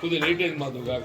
కొద్దిగా లేట్ అయింది మాకు కాక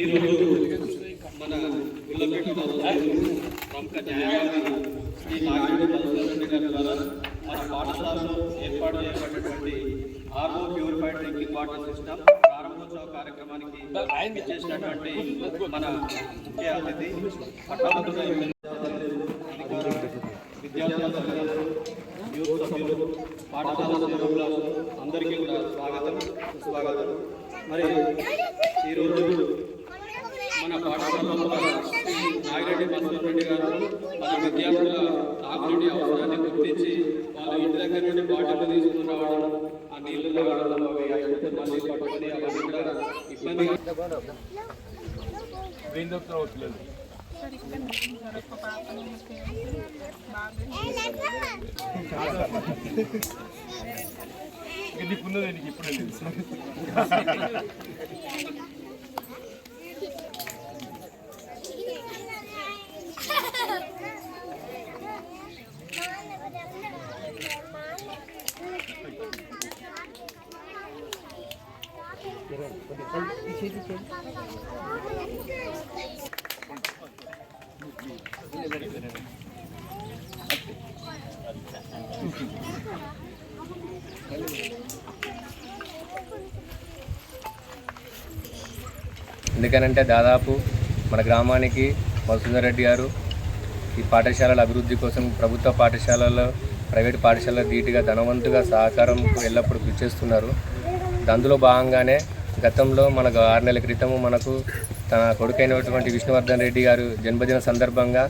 ఈరోజు మన గుల్లపేటలో ప్రముఖ న్యాయవాది శ్రీ గారి ద్వారా మన పాఠశాలలో ఏర్పాటు చేయబడినటువంటి RO purified drinking water system ప్రారంభోత్సవ కార్యక్రమానికి చేసినటువంటి మన ముఖ్య అతిథి పట్టభద్రుల పాఠశాల సేవకులు అందరికీ కూడా స్వాగతం సుస్వాగతం. మరి ఈరోజు మన పాఠశాలలో నాగిరెడ్డి మధుసూదన్ రెడ్డి గారు మన విద్యార్థుల తాగునీటి అవసరాన్ని గుర్తించి వాళ్ళు ఇంటి దగ్గర నుండి బాటిల్ తీసుకుని రావడం ఆ నీళ్ళు తాగడం అవి అయిపోతే మళ్ళీ పట్టుకుని అవన్నీ కూడా ఇబ్బంది ఏం పిల్లలు ఇది నీకు ఉన్నదే నీకు ఇప్పుడే తెలుసు ఎందుకనంటే దాదాపు మన గ్రామానికి మధుసూదర్ రెడ్డి గారు ఈ పాఠశాలల అభివృద్ధి కోసం ప్రభుత్వ పాఠశాలలో ప్రైవేట్ పాఠశాలలో ధీటుగా ధనవంతుగా సహకారం ఎల్లప్పుడూ కృషి చేస్తున్నారు. అందులో భాగంగానే గతంలో మనకు ఆరు నెలల క్రితము మనకు తన కొడుకైనటువంటి విష్ణువర్ధన్ రెడ్డి గారు జన్మదిన సందర్భంగా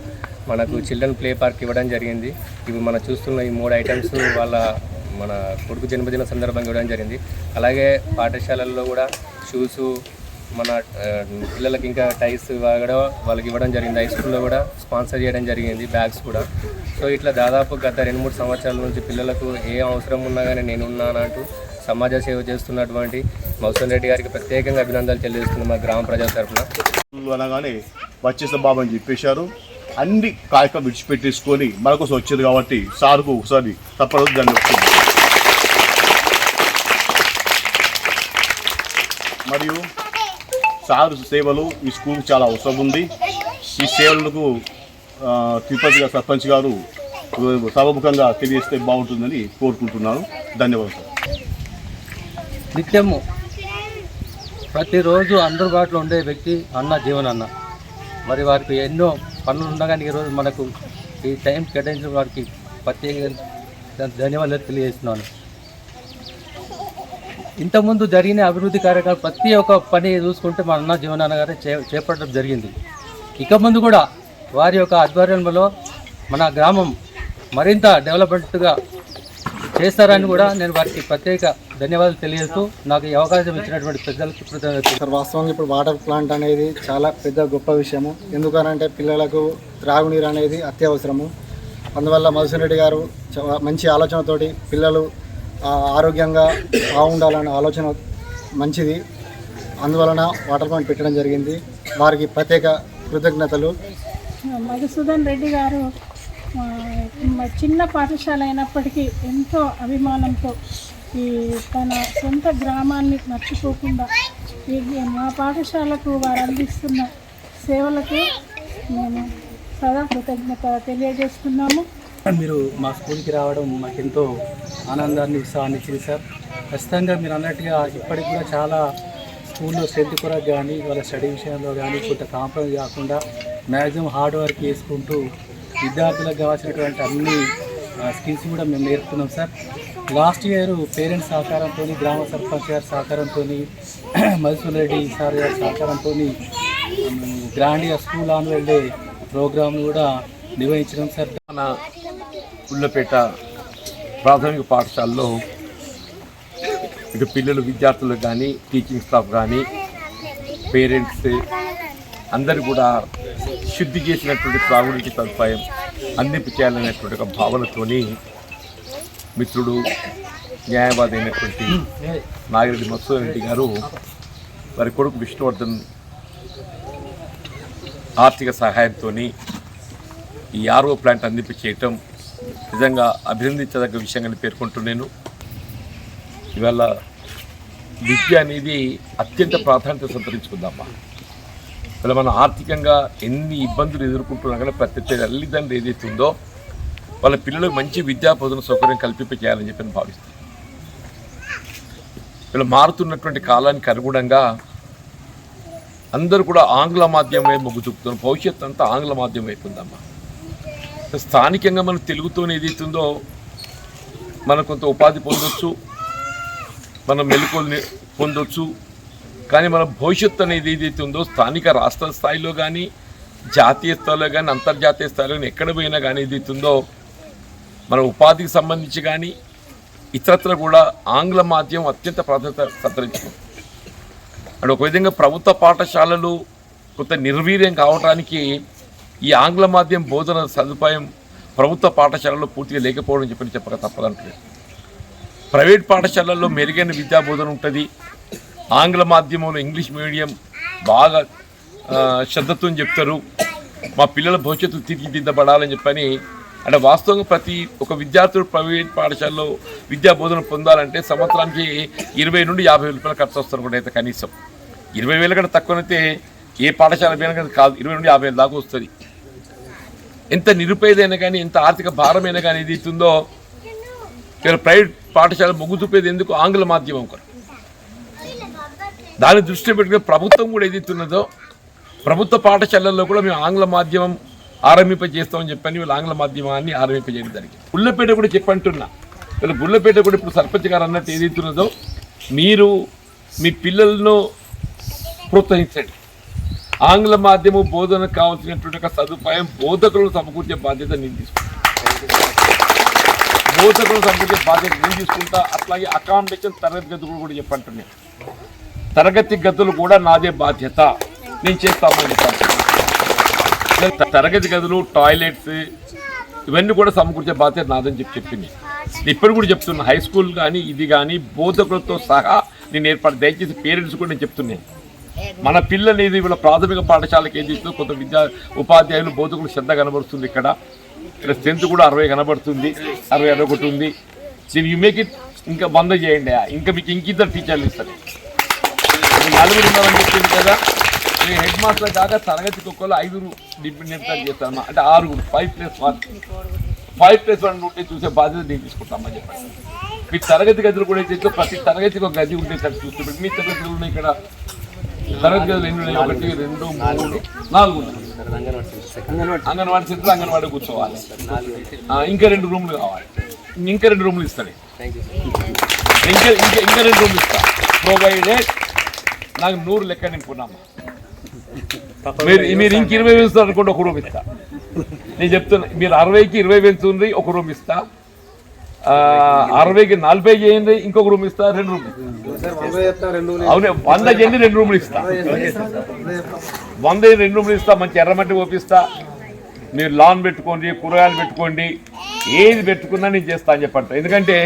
మనకు చిల్డ్రన్ ప్లే పార్క్ ఇవ్వడం జరిగింది. ఇవి మనం చూస్తున్న ఈ మూడు ఐటమ్స్ వాళ్ళ మన కొడుకు జన్మదిన సందర్భంగా ఇవ్వడం జరిగింది. అలాగే పాఠశాలల్లో కూడా షూసు మన పిల్లలకి ఇంకా టైస్ కూడా వాళ్ళకి ఇవ్వడం జరిగింది. హై స్కూల్లో కూడా స్పాన్సర్ చేయడం జరిగింది బ్యాగ్స్ కూడా. సో ఇట్లా దాదాపు గత రెండు మూడు సంవత్సరాల నుంచి పిల్లలకు ఏ అవసరం ఉన్నా కానీ నేను ఉన్నానంటూ సమాజ సేవ చేస్తున్నటువంటి మౌసన్ రెడ్డి గారికి ప్రత్యేకంగా అభినందనలు తెలియజేస్తున్నాను మా గ్రామ ప్రజల తరఫున. అనగానే వచ్చేసిన బాబు అని చెప్పేశారు. అన్ని కార్యక్రమం విడిచిపెట్టేసుకొని మనకోసం వచ్చేది కాబట్టి సార్కు ఒకసారి తప్పదు దాన్ని ఒప్పుకుంది. మరియు సార్ సేవలు ఈ స్కూల్కి చాలా అవసరం ఉంది. ఈ సేవలకు తిరుపతి సర్పంచ్ గారు సభముఖంగా తెలియజేస్తే బాగుంటుందని కోరుకుంటున్నాను. ధన్యవాదాలు నిత్యము ప్రతిరోజు అందుబాటులో ఉండే వ్యక్తి అన్న జీవనన్న మరి వారికి ఎన్నో పనులు ఉన్నా ఈరోజు మనకు ఈ టైం కేటాయించిన వారికి ప్రత్యేక ధన్యవాదాలు తెలియజేస్తున్నాను. ఇంతకుముందు జరిగిన అభివృద్ధి కార్యక్రమాలు ప్రతి ఒక్క పని చూసుకుంటే మన అన్న జీవనాన్న అన్న గారే చే చేపట్టడం జరిగింది. ఇక ముందు కూడా వారి యొక్క ఆధ్వర్యంలో మన గ్రామం మరింత డెవలప్మెంట్గా చేస్తారని కూడా నేను వారికి ప్రత్యేక ధన్యవాదాలు తెలియజేస్తూ నాకు ఈ అవకాశం ఇచ్చినటువంటి పెద్దలకు సార్ వాస్తవంగా ఇప్పుడు వాటర్ ప్లాంట్ అనేది చాలా పెద్ద గొప్ప విషయము. ఎందుకనంటే పిల్లలకు త్రాగునీరు అనేది అత్యవసరము. అందువల్ల మధుసూన్ రెడ్డి గారు చ- మంచి ఆలోచనతోటి పిల్లలు ఆరోగ్యంగా బాగుండాలన్న ఆలోచన మంచిది. అందువలన వాటర్ ప్లాంట్ పెట్టడం జరిగింది. వారికి ప్రత్యేక కృతజ్ఞతలు. మధుసూదన్ రెడ్డి గారు చిన్న పాఠశాల అయినప్పటికీ ఎంతో అభిమానంతో ఈ తన సొంత గ్రామాన్ని మర్చిపోకుండా ఈ మా పాఠశాలకు వారు అందిస్తున్న సేవలకు మేము సదా కృతజ్ఞత తెలియజేస్తున్నాము. మీరు మా స్కూల్కి రావడం మాకెంతో ఆనందాన్ని ఉత్సాహాన్ని ఇచ్చింది సార్ ఖచ్చితంగా మీరు అన్నట్టుగా ఇప్పటికి కూడా చాలా స్కూల్లో స్ట్రెంత్ కొరకు కానీ వాళ్ళ స్టడీ విషయంలో కానీ కొంత కాంప్రమైజ్ కాకుండా మ్యాక్సిమం హార్డ్ వర్క్ చేసుకుంటూ విద్యార్థులకు కావాల్సినటువంటి అన్ని స్కిల్స్ కూడా మేము నేర్పుతున్నాం సార్. లాస్ట్ ఇయర్ పేరెంట్స్ సహకారంతో గ్రామ సర్పంచ్ గారి సహకారంతో మధుసూన్ రెడ్డి సార్ గారి సహకారంతో గ్రాండ్గా స్కూల్ ఆన్యువల్ వెళ్ళే ప్రోగ్రామ్ కూడా నిర్వహించడం సార్. మన ఉల్లపేట ప్రాథమిక పాఠశాలలో ఇటు పిల్లలు విద్యార్థులు కానీ టీచింగ్ స్టాఫ్ కానీ పేరెంట్స్ అందరూ కూడా శుద్ధి చేసినటువంటి త్రాగునీటి సదుపాయం అందింపు చేయాలనేటువంటి ఒక భావనతోని మిత్రుడు న్యాయవాది అయినటువంటి నాగిరెడ్డి మత్స్య రెడ్డి గారు వారి కొడుకు విష్ణువర్ధన్ ఆర్థిక సహాయంతో ఈ ఆర్ఓ ప్లాంట్ అందింపు చేయటం నిజంగా అభినందించదగ్గ విషయంగా పేర్కొంటున్నాను. ఇవాళ విద్య అనేది అత్యంత ప్రాధాన్యత సంతరించుకుందామా? ఇలా మనం ఆర్థికంగా ఎన్ని ఇబ్బందులు ఎదుర్కొంటున్నా కానీ ప్రతి తల్లిదండ్రులు ఏదైతే ఉందో వాళ్ళ పిల్లలకు మంచి విద్యా బోధన సౌకర్యం కల్పింప చేయాలని చెప్పి నేను భావిస్తాను ఇలా మారుతున్నటువంటి కాలానికి అనుగుణంగా అందరూ కూడా ఆంగ్ల మాధ్యమమే మొగ్గు చూపుతున్నారు. భవిష్యత్తు అంతా ఆంగ్ల మాధ్యమం అయిపోయిందమ్మా స్థానికంగా మనం తెలుగుతోనే ఏదైతుందో మనం కొంత ఉపాధి పొందొచ్చు మనం మెలకువలు పొందొచ్చు కానీ మన భవిష్యత్తు అనేది ఏదైతే ఉందో స్థానిక రాష్ట్ర స్థాయిలో కానీ జాతీయ స్థాయిలో కానీ అంతర్జాతీయ స్థాయిలో కానీ ఎక్కడ పోయినా కానీ ఏదైతే ఉందో మన ఉపాధికి సంబంధించి కానీ ఇతరత్ర కూడా ఆంగ్ల మాధ్యమం అత్యంత ప్రాధాన్యత సంతరించుకుంది. అంటే ఒక విధంగా ప్రభుత్వ పాఠశాలలు కొంత నిర్వీర్యం కావడానికి ఈ ఆంగ్ల మాధ్యమం బోధన సదుపాయం ప్రభుత్వ పాఠశాలలో పూర్తిగా లేకపోవడం చెప్పని చెప్పక తప్పదంటే ప్రైవేట్ పాఠశాలల్లో మెరుగైన విద్యా బోధన ఉంటుంది. ఆంగ్ల మాధ్యమంలో ఇంగ్లీష్ మీడియం బాగా శ్రద్ధత్వం శ్రద్ధతో చెప్తారు. మా పిల్లల భవిష్యత్తు తీర్చిదిద్దబడాలని చెప్పని అంటే వాస్తవంగా ప్రతి ఒక విద్యార్థుడు ప్రైవేట్ పాఠశాలలో విద్యా బోధన పొందాలంటే సంవత్సరానికి ఇరవై నుండి యాభై వేల రూపాయలు ఖర్చు వస్తారు కూడా అయితే కనీసం. ఇరవై వేల కంటే తక్కువనైతే ఏ పాఠశాల పోయినా కాదు ఇరవై నుండి యాభై వేల దాకా వస్తుంది. ఎంత నిరుపేదైనా కానీ ఎంత ఆర్థిక భారమైనా కానీ ఏది ఇస్తుందో ఇక్కడ ప్రైవేట్ పాఠశాల మొగ్గు చూపేది ఎందుకు? ఆంగ్ల మాధ్యమం కొరకు. దాన్ని దృష్టిలో పెట్టుకుని ప్రభుత్వం కూడా ఏదైతున్నదో ప్రభుత్వ పాఠశాలల్లో కూడా మేము ఆంగ్ల మాధ్యమం ఆరంభింపజేస్తామని చెప్పని వీళ్ళు ఆంగ్ల మాధ్యమాన్ని ఆరంభింపజేయడం జరిగింది. గుళ్ళపేట కూడా చెప్పంటున్నా. వీళ్ళు గుళ్ళపేట కూడా ఇప్పుడు సర్పంచ్ గారు అన్నట్టు ఏదైతున్నదో మీరు మీ పిల్లలను ప్రోత్సహించండి. ఆంగ్ల మాధ్యమం బోధనకు కావాల్సినటువంటి ఒక సదుపాయం బోధకులను సమకూర్చే బాధ్యత నేను తీసుకుంటాను బోధకులను సమకూర్చే బాధ్యత నేను తీసుకుంటా. అట్లాగే అకామిడేషన్ తరగతి గదులు కూడా చెప్పంటున్నాను తరగతి గదులు కూడా నాదే బాధ్యత. నేను చేస్తామని చెప్పాను. తరగతి గదులు టాయిలెట్స్ ఇవన్నీ కూడా సమకూర్చే బాధ్యత నాదని చెప్పి చెప్పింది. ఇప్పుడు కూడా చెప్తున్నా హై స్కూల్ కానీ ఇది కానీ బోధకులతో సహా నేను ఏర్పాటు దయచేసి పేరెంట్స్ కూడా నేను చెప్తున్నాను మన పిల్లలు ఇది వీళ్ళ ప్రాథమిక పాఠశాలకు ఏది ఇస్తుందో కొంత విద్యా ఉపాధ్యాయులు బోధకులు శ్రద్ధ కనబడుతుంది ఇక్కడ. ఇక్కడ స్ట్రెంత్ కూడా అరవై కనబడుతుంది అరవై అరవై ఒకటి ఉంది. దీని యూ మేక్ ఇట్ ఇంకా బంద్ చేయండి. ఇంకా మీకు ఇంకిద్దరు టీచర్లు ఇస్తారు. నలుగురు ఉన్నారని చెప్పింది కదా. నేను హెడ్ మాస్టర్ కాక తరగతికి ఒక్కళ్ళు ఐదుగురు నిపుణ్యతలు చేస్తాను అంటే ఆరుగురు. Five plus one five plus one ఉంటే చూసే బాధ్యత నేను తీసుకుంటామని చెప్పండి. మీ తరగతి గదులు కూడా అయితే ప్రతి తరగతికి ఒక గది ఉంటే చూస్తే మీ తరగతిలో ఉన్నాయి ఇక్కడ తరగతి గదులు ఎన్ని ఉన్నాయి. ఒకటి రెండు మూడు నాలుగు ఉన్నాయి. అంగన్వాడీ సెంటర్ అంగన్వాడీ కూర్చోవాలి. ఇంకా రెండు రూమ్లు కావాలి. ఇంకా రెండు రూమ్లు ఇస్తాడు. ఇంకా ఇంకా ఇంకా రెండు రూమ్లు ఇస్తా. ప్రొవైడెడ్ నాకు నూరు లెక్క నింపున్నామా మీరు మీరు ఇంక ఇరవై వేలు ఇస్తారు అనుకోండి ఒక రూమ్ ఇస్తా. నేను చెప్తున్నా మీరు అరవైకి ఇరవై పెంచుంది ఒక రూమ్ ఇస్తా. అరవైకి నలభై చేయండి ఇంకొక రూమ్ ఇస్తా రెండు రూమ్. అవునే వంద చేయండి రెండు రూములు ఇస్తా. వంద రెండు రూములు ఇస్తా మంచి ఎర్రమట్టి ఓపిస్తా మీరు లాన్ పెట్టుకోండి కూరగాయలు పెట్టుకోండి ఏది పెట్టుకున్నా నేను చేస్తా అని చెప్పంట. ఎందుకంటే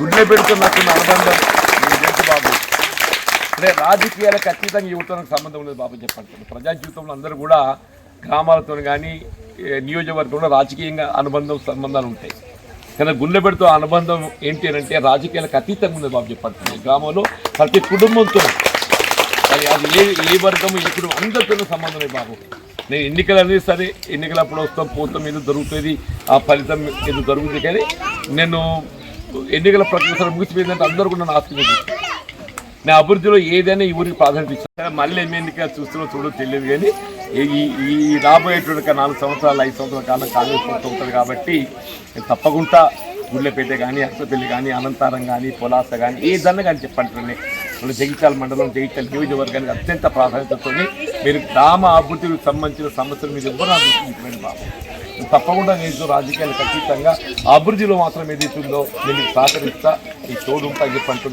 గుడ్లే పెడుతున్నట్టున్న అనుబంధం. బాబు. అంటే రాజకీయాలకు ఖచ్చితంగా యువతకు సంబంధం ఉండదు బాబు చెప్పండి ప్రజా జీవితంలో అందరూ కూడా గ్రామాలతో కానీ నియోజకవర్గంలో రాజకీయంగా అనుబంధం సంబంధాలు ఉంటాయి. కానీ గుండెబెడితో అనుబంధం ఏంటి అని అంటే రాజకీయాలకు అతీతంగా ఉంది బాబు చెప్పండి. గ్రామంలో ప్రతి కుటుంబంతో అది అది ఏ ఏ వర్గం ఏ కుటుంబం అందరితో సంబంధం బాబు. నేను ఎన్నికలు అనేది సరే ఎన్నికలు అప్పుడు వస్తాం పోతాం ఏదో దొరుకుతుంది ఆ ఫలితం ఏదో దొరుకుతుంది కానీ నేను ఎన్నికల ప్రక్రియ ముగిసిపోయిందంటే అందరూ కూడా నన్ను ఆశీర్వదించారు నా అభివృద్ధిలో ఏదైనా ఈ ఊరికి ప్రాధాన్యత ఇచ్చాను మళ్ళీ ఏమి ఎన్నిక చూస్తున్నా చూడో తెలియదు కానీ ఈ ఈ రాబోయేటువంటి నాలుగు సంవత్సరాలు ఐదు సంవత్సరాల కాలం కాంగ్రెస్ ప్రభుత్వం ఉంటుంది కాబట్టి నేను తప్పకుండా గుళ్ళపేట కానీ అక్కపల్లి కానీ అనంతారం కానీ పొలాస కానీ ఏదన్నా కానీ చెప్పండి మన జగిత్యాల మండలం జగిత్యాల నియోజకవర్గానికి అత్యంత ప్రాధాన్యతతో మీరు గ్రామ అభివృద్ధికి సంబంధించిన సమస్యలు మీరు ఎవరు నాకు బాబు. తప్పకుండా నేను రాజకీయాలు ఖచ్చితంగా అభివృద్ధిలో మాత్రం ఏదైతుందో నేను సహకరిస్తా ఈ తోడు ఉంటా